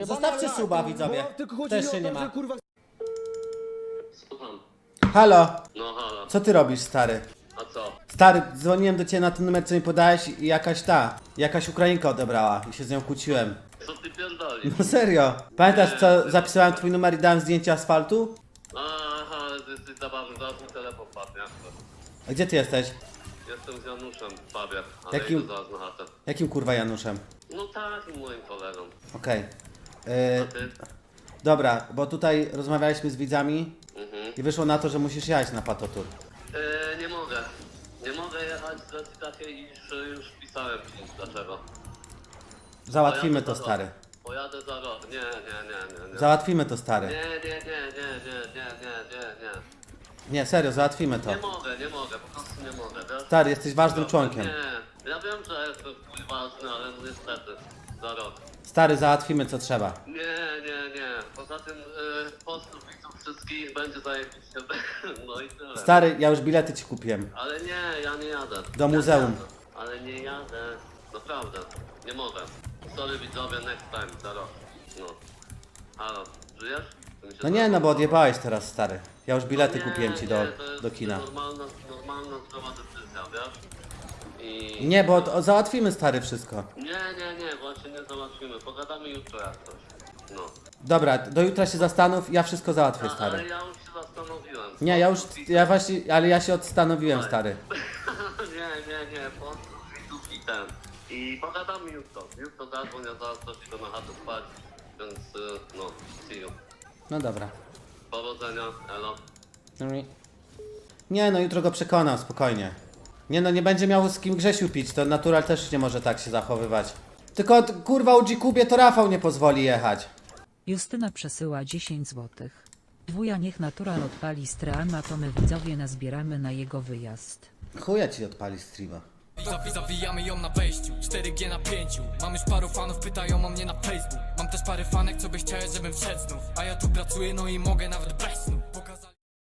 Zostawcie suba, widzowie. Bo tylko chodzi Też mi się o nie to, ma. że kurwa Słucham. Halo, No halo. co ty robisz, stary? A co? Stary, dzwoniłem do ciebie na ten numer, co mi podałeś i jakaś ta, jakaś Ukrainka odebrała i się z nią kłóciłem. Co ty pierdolisz? No serio. Pamiętasz, co zapisałem twój numer i dałem zdjęcie asfaltu? Aha, ty jesteś zabawny, zaraz mi telefon padnie. A gdzie ty jesteś? Jestem z Januszem w pubie, ale Jakim- idę zaraz na chatę. Jakim kurwa Januszem? No tak, i moim kolegą. Okej. E, dobra, bo tutaj rozmawialiśmy z widzami Mhm. i wyszło na to, że musisz jechać na patotur. E, nie mogę. Nie mogę jechać z racji takiej, że już pisałem gdzieś dlaczego. Załatwimy Pojadę to, za stary. Pojadę za rok. Nie, nie, nie, nie. nie. Załatwimy to, stary. nie, nie, nie, nie, nie, nie, nie, nie. Nie, serio, załatwimy to. Nie mogę, nie mogę, po prostu nie mogę, wiesz? Stary, jesteś ważnym no, członkiem. Nie, ja wiem, że jestem chuj ważny, ale no niestety, za rok. Stary, załatwimy co trzeba. Nie, nie, nie. Poza tym y, pozdrów widzów wszystkich będzie zajebiście. No i tyle. Stary, ja już bilety ci kupiłem. Ale nie, ja nie jadę. Do Ja nie muzeum. jadę. Ale nie jadę. Naprawdę. Nie mogę. Sorry widzowie, next time, za rok. No. Halo, żyjesz? Ty mi się No nie, no bo odjebałeś teraz, stary. Ja już bilety Nie, kupiłem ci nie, do, to jest do kina. Normalna, normalna zdrowa decyzja, wiesz? I... Nie, bo to- załatwimy, stary, wszystko. Nie, nie, nie, właśnie nie załatwimy. Pogadamy jutro jak coś. No. Dobra, do jutra się zastanów, ja wszystko załatwię, A, ale stary. ja już się zastanowiłem. Nie, ja już, ja właśnie, ale ja się odstanowiłem, stary. nie, nie, nie, pozdrów widzów i ten. I pogadamy jutro. Jutro zadzwoń, ja zaraz też idę na chatę spać. Więc, y, no, see you. No dobra. Powodzenia, elo. Nie, no jutro go przekonam, spokojnie. Nie no, nie będzie miał z kim Grzesiu pić, to natural też nie może tak się zachowywać. Tylko t- kurwa u Dzikubie to Rafał nie pozwoli jechać. Justyna przesyła 10 złotych. Wuja niech natural odpali streama, to my widzowie nazbieramy na jego wyjazd. Chuja ci odpali streama. Zawi- Zawijamy ją na wejściu, 4G na pięciu Mam już paru fanów, pytają o mnie na Facebook Mam też parę fanek, co by chciały, żebym wszedł znów A ja tu pracuję, no i mogę nawet bez snów